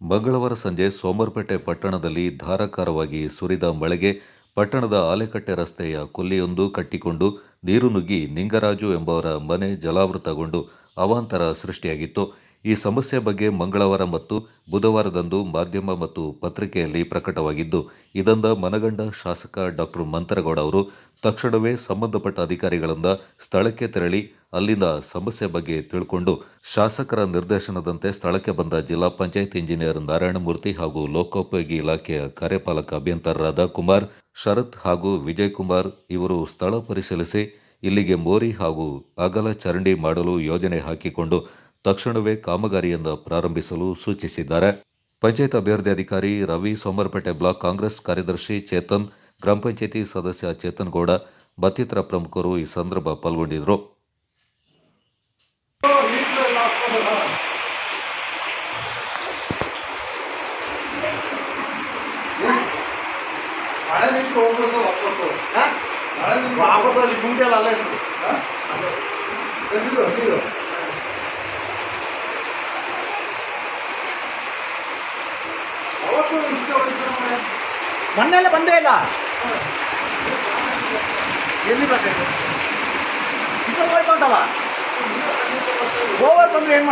ಮಂಗಳವಾರ ಸಂಜೆ ಸೋಮರ್ಪೇಟೆ ಪಟ್ಟಣದಲ್ಲಿ ಧಾರಾಕಾರವಾಗಿ ಸುರಿದ ಮಳೆಗೆ ಪಟ್ಟಣದ ಆಲೆಕಟ್ಟೆ ರಸ್ತೆಯ ಕೊಲ್ಲಿಯೊಂದು ಕಟ್ಟಿಕೊಂಡು ನೀರು ನುಗ್ಗಿ ನಿಂಗರಾಜು ಎಂಬವರ ಮನೆ ಜಲಾವೃತಗೊಂಡು ಅವಾಂತರ ಸೃಷ್ಟಿಯಾಗಿತ್ತು. ಈ ಸಮಸ್ಯೆ ಬಗ್ಗೆ ಮಂಗಳವಾರ ಮತ್ತು ಬುಧವಾರದಂದು ಮಾಧ್ಯಮ ಮತ್ತು ಪತ್ರಿಕೆಯಲ್ಲಿ ಪ್ರಕಟವಾಗಿದ್ದು ಇದರಿಂದ ಮನಗಂಡ ಶಾಸಕ ಡಾಕ್ಟರ್ ಮಂತರಗೌಡ ಅವರು ತಕ್ಷಣವೇ ಸಂಬಂಧಪಟ್ಟ ಅಧಿಕಾರಿಗಳಿಂದ ಸ್ಥಳಕ್ಕೆ ತೆರಳಿ ಅಲ್ಲಿನ ಸಮಸ್ಯೆ ಬಗ್ಗೆ ತಿಳ್ಕೊಂಡು ಶಾಸಕರ ನಿರ್ದೇಶನದಂತೆ ಸ್ಥಳಕ್ಕೆ ಬಂದ ಜಿಲ್ಲಾ ಪಂಚಾಯತ್ ಇಂಜಿನಿಯರ್ ನಾರಾಯಣಮೂರ್ತಿ ಹಾಗೂ ಲೋಕೋಪಯೋಗಿ ಇಲಾಖೆಯ ಕಾರ್ಯಪಾಲಕ ಅಭಿಯಂತರರಾದ ಕುಮಾರ್, ಶರತ್ ಹಾಗೂ ವಿಜಯ್ ಕುಮಾರ್ ಇವರು ಸ್ಥಳ ಪರಿಶೀಲಿಸಿ ಇಲ್ಲಿಗೆ ಮೋರಿ ಹಾಗೂ ಅಗಲ ಚರಂಡಿ ಮಾಡಲು ಯೋಜನೆ ಹಾಕಿಕೊಂಡು ತಕ್ಷಣವೇ ಕಾಮಗಾರಿಯನ್ನು ಪ್ರಾರಂಭಿಸಲು ಸೂಚಿಸಿದ್ದಾರೆ. ಪಂಚಾಯತ್ ಅಭಿವೃದ್ಧಿ ಅಧಿಕಾರಿ ರವಿ ಸೋಮರಪೇಟೆ ಬ್ಲಾಕ್ ಕಾಂಗ್ರೆಸ್ ಕಾರ್ಯದರ್ಶಿ ಚೇತನ್, ಗ್ರಾಮ ಪಂಚಾಯಿತಿ ಸದಸ್ಯ ಚೇತನ್ ಗೌಡ, ಮತ್ತಿತರ ಪ್ರಮುಖರು ಈ ಸಂದರ್ಭ ಪಾಲ್ಗೊಂಡಿದ್ದರು. ಮಳೆ ನಿಂತು ಹೋಗ್ಬಿಡ್ತು ಮಳೆ ನಿಂತು ವಾಪಸ್ ಅಲ್ಲಿ ಎಲ್ಲ ಅಲ್ಲೇ ಅವತ್ತು ಇಷ್ಟೇ ಮೊನ್ನೆಲ್ಲ ಬಂದೇ ಇಲ್ಲ. ಎಲ್ಲಿ ಬೇಕಾಯ್ತು ಇದು ಹೋಯ್ತು ಉಂಟಲ್ಲ പറഞ്ഞു വേണം